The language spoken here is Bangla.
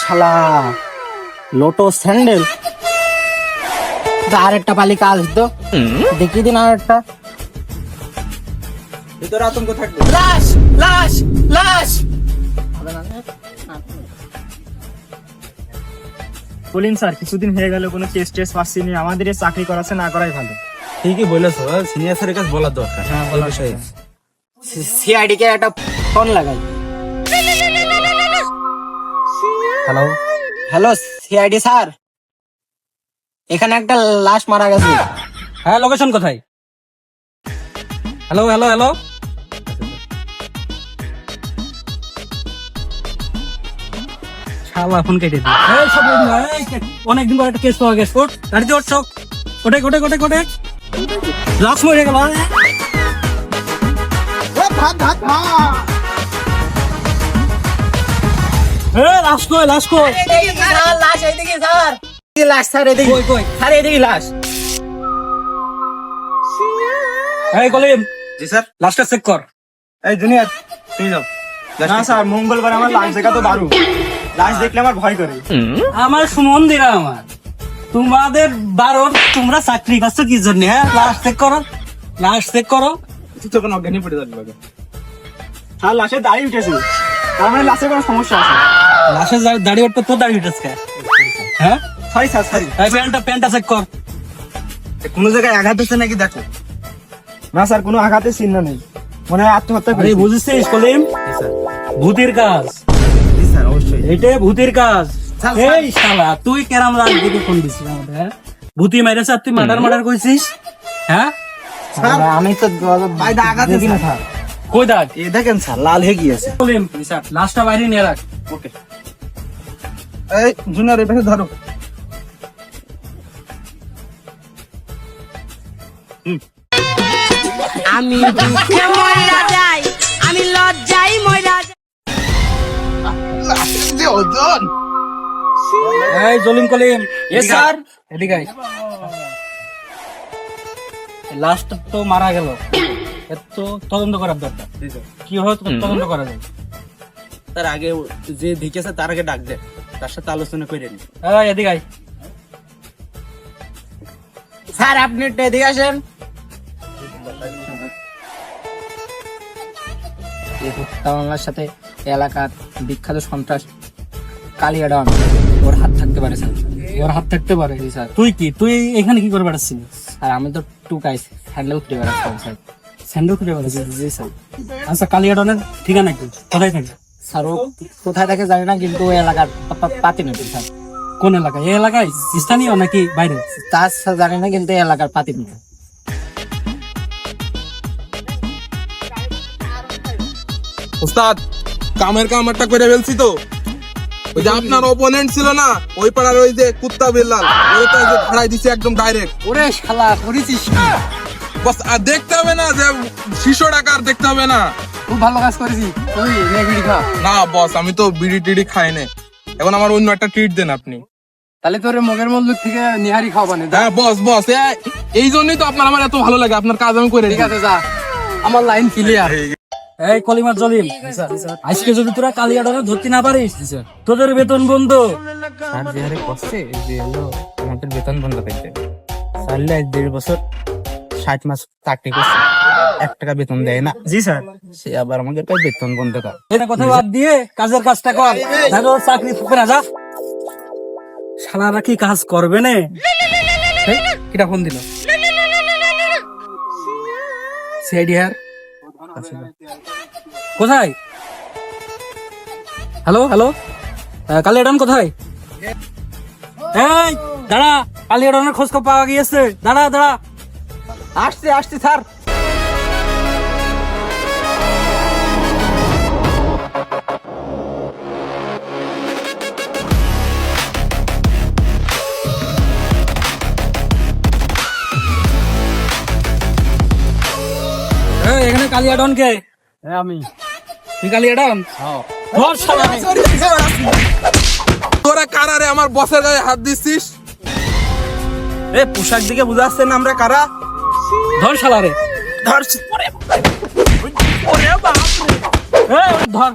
শালা লোটো স্যান্ডেল। আর একটা পালি কাজ তো দেখি দিন আর একটা ভিতরে আতঙ্ক থাকবে। লাশ লাশ লাশ। বলিন স্যার কিছুদিন হয়ে গেল কোনো কেস টেস পাচ্ছি নি আমাদের চাকরি করাছে না করাই ভালো। ঠিকই বলেছ সিনিয়র স্যারের কাছে বলার দরকার। হ্যাঁ বলার বিষয়ে। সিআইডি কে একটা ফোন লাগাই। হ্যালো হ্যালো সিআইডি স্যার এখানে একটা লাশ মারা গেছে। হ্যাঁ লোকেশন কোথায়? হ্যালো হ্যালো হ্যালো শালা ফোন কেটে দিই এই সব রেডি এই কে- অনেকদিন পর একটা কেস পাওয়া গেছে। ওঠ গাড়িতে ওঠ চোখ। ওটে ওটে ওটে ওটে লাশ মরে গেল এ লাশ কই লাশ কই? লাশ এইদিকে স্যার। লাশ স্যার এদিকে। কই কই? স্যার এদিকে লাশ। এই কলিম জি স্যার। লাশটা চেক কর। এই জুনিয়র তুমি যাও। না স্যার মঙ্গলবার আমার লাশ দেখা তো দারু লাশ দেখলে আমার ভয় করে। আমার সুমন্দিরা আমার। তোমাদের বারো তোমরা চাকরি করছ কি জন্য হ্যাঁ? লাশ চেক করো লাশ চেক করো। তুই তো কোনো অজ্ঞানী পড়ে যাবে স্যার লাশে দাঁড়িয়ে উঠেছে। তার মানে লাশে কোনো সমস্যা আছে লাশের দাড়ি উঠতে তোর দাড়ি উঠেছে। হ্যাঁ? সরি স্যার সরি এই প্যান্টটা প্যান্টটা চেক কর। কোনো জায়গায় আঘাত হচ্ছে নাকি দেখো? না স্যার কোনো আঘাতের চিহ্ন নেই। মনে হয় আত্মহত্যা করেছে। বুঝেছিস কলিম? ভূতির কাজ। স্যার অবশ্যই। এইটাই ভূতির কাজ। এই শালা তুই কেরাম রাজনীতি ফোন দিছিস আমাদের হ্যাঁ? ভূতি মেরেছে তুই মার্ডার মার্ডার করেছিস হ্যাঁ? আমি তো আঘাত দেখি না আছে। স্যার কই দাগ এ দেখেন স্যার লাল হয়ে গিয়েছে। কলিম লাশটা বাইরে নিয়ে রাখ। ওকে। এই জুনিয়র এই ধরো। আমি দুঃখে ময়রা যাই আমি লজ্জাই ময়রা যাই। এই জলিম কলিম এ স্যার। এদিকে। লাস্ট তো মারা গেল। তদন্ত করার দরকার। কি হয় তো তদন্ত করা যায়? তার আগে যে ঢিকেছে তার আগে ডাক তার সাথে আলোচনা করে নি। এদিকে আয়। স্যার আপনি একটু এদিকে আসেন। এই হত্যা সাথে এলাকার বিখ্যাত সন্ত্রাস কালিয়া ডন ওর হাত থাকতে পারে স্যার। ওর হাত থাকতে পারে। স্যার তুই কি? তুই এখানে কি করে বেড়াচ্ছিস আর আমি তো টুকাই হ্যান্ডেল খুঁজে বেড়াচ্ছিলাম স্যার। স্যান্ডেল খুঁজে বেড়াচ্ছিস জি স্যার আচ্ছা কালিয়াডনের ঠিকানা কি? কোথায় থাকে? স্যার ও কোথায় থাকে জানি না কিন্তু ওই এলাকার পা- পা- পাতি নেবে স্যার। কোন এলাকায় এই এলাকায় স্থানীয় নাকি বাইরে? তার জানি না কিন্তু এই এলাকার পাতি নেবে উস্তাদ কামের কাম একটা করে ফেলছি তো। ওই যে আপনার অপোনেন্ট ছিল না ওই পাড়ার ওই যে কুত্তা বিল্লাল ওইটা যে দিছে একদম ডাইরেক্ট ওরে শালা করেছিস? বাস আর দেখতে হবে না যে শিশু ডাকার দেখতে হবে না। খুব ভালো কাজ করেছি। ওই নে বিড়ি খা। না বস আমি তো বিড়ি টিড়ি খাই না এখন আমার অন্য একটা ট্রিট দেন আপনি। তাহলে তোর মগের মল্লুক থেকে নিহারি খাওয়াবানে হ্যাঁ বস বস এই জন্যই তো আপনার আমার এত ভালো লাগে। আপনার কাজ আমি করে দিই। যা। আমার লাইন ক্লিয়ার এই কলিমার জলিম আজকে যদি তোরা কালিয়াডনে ধরতে না পারিস তোদের বেতন বন্ধ। স্যার যে হারে করছে যে হলো আমাদের বেতন বন্ধ আজ দেড় বছর ষাট মাস চাকরি করছে। এক টাকা বেতন দেয় না। জি স্যার। সে আবার বেতন বন্ধ কর। এটা কথা বাদ দিয়ে কাজের কাজটা কর। তাহলে চাকরি ফুকে না যা। শালারা কি কাজ করবে না? কিটা ফোন দিল? হার। কোথায়? Hello hello. কালিয়াডন কোথায়? এই দাঁড়া। কালিয়াডনের খোঁজ খবর পাওয়া গিয়েছে। দাঁড়া দাঁড়া। আসছে আসছে স্যার। এখানে কালিয়াডন কে? আমি। তুই কালিয়াডন ধর শালা। তোরা কারারে আমার বসের গায়ে হাত দিচ্ছিস? এ পোশাক দিকে বুঝা যাচ্ছে না আমরা কারা। ধর শালা রে ধর। রে ধর।